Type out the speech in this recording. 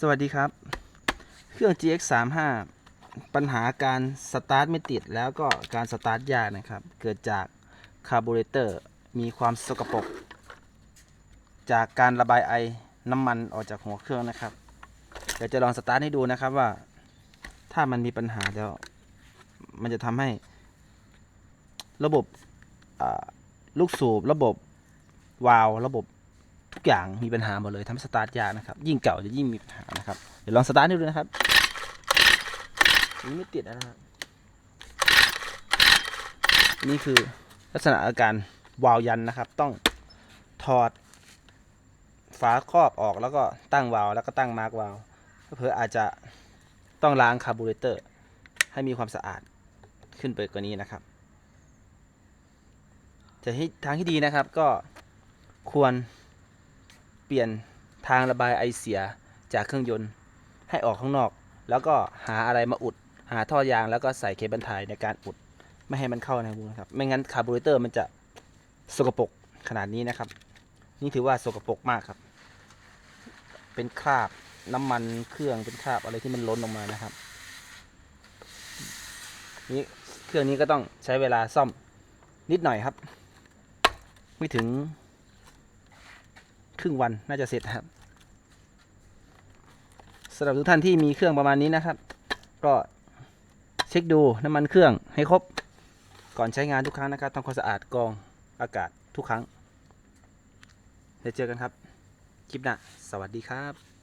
สวัสดีครับ เครื่อง GX 3 5ปัญหาการสตาร์ทไม่ติดแล้วก็การสตาร์ทยากนะครับ เกิดจากคาร์บูเรเตอร์มีความสกปรกจากการระบายไอน้ำมันออกจากหัวเครื่องนะครับ เดี๋ยวจะลองสตาร์ทให้ดูนะครับว่า ถ้ามันมีปัญหาแล้วมันจะทำให้ ระบบลูกสูบระบบวาล์วระบบ ทุกอย่างมีปัญหาหมดเลยทำให้สตาร์ทยากนะครับ ยิ่งเก่าจะยิ่งมีปัญหานะครับ เดี๋ยวลองสตาร์ทให้ดูนะครับนี่ไม่ติดนะครับนี่คือลักษณะอาการวาล์วยันนะครับ ต้องถอดฝาครอบออกแล้วก็ตั้งวาล์วแล้วก็ตั้งมาร์กวาล์วเพื่ออาจจะต้องล้างคาร์บูเรเตอร์ ให้มีความสะอาดขึ้นไปกว่านี้นะครับแต่ที่ทางที่ดีนะครับก็ควร เปลี่ยนทางระบายไอเสียจากเครื่องยนต์ให้ออกข้างนอก แล้วก็หาอะไรมาอุด หาท่อยางแล้วก็ใส่เคเบิลไทยในการอุด ไม่ให้มันเข้าในรูนะครับ ไม่งั้นคาร์บูเรเตอร์มันจะสกปรกขนาดนี้นะครับ นี่ถือว่าสกปรกมากครับ เป็นคราบน้ำมันเครื่องเป็นคราบอะไรที่มันล้นออกมานะครับ นี่เครื่องนี้ก็ต้องใช้เวลาซ่อมนิดหน่อยครับ ไม่ถึง รึ่งวันน่าจะเสร็จครับสำหรับทุกท่านที่มีเครื่องประมาณนี้นะครับ ก็เช็คดูน้ำมันเครื่องให้ครบ ก่อนใช้งานทุกครั้งนะครับทำความสะอาดกองอากาศทุกครั้งเดี๋ยวเจอกันครับ คลิปหน้าสวัสดีครับ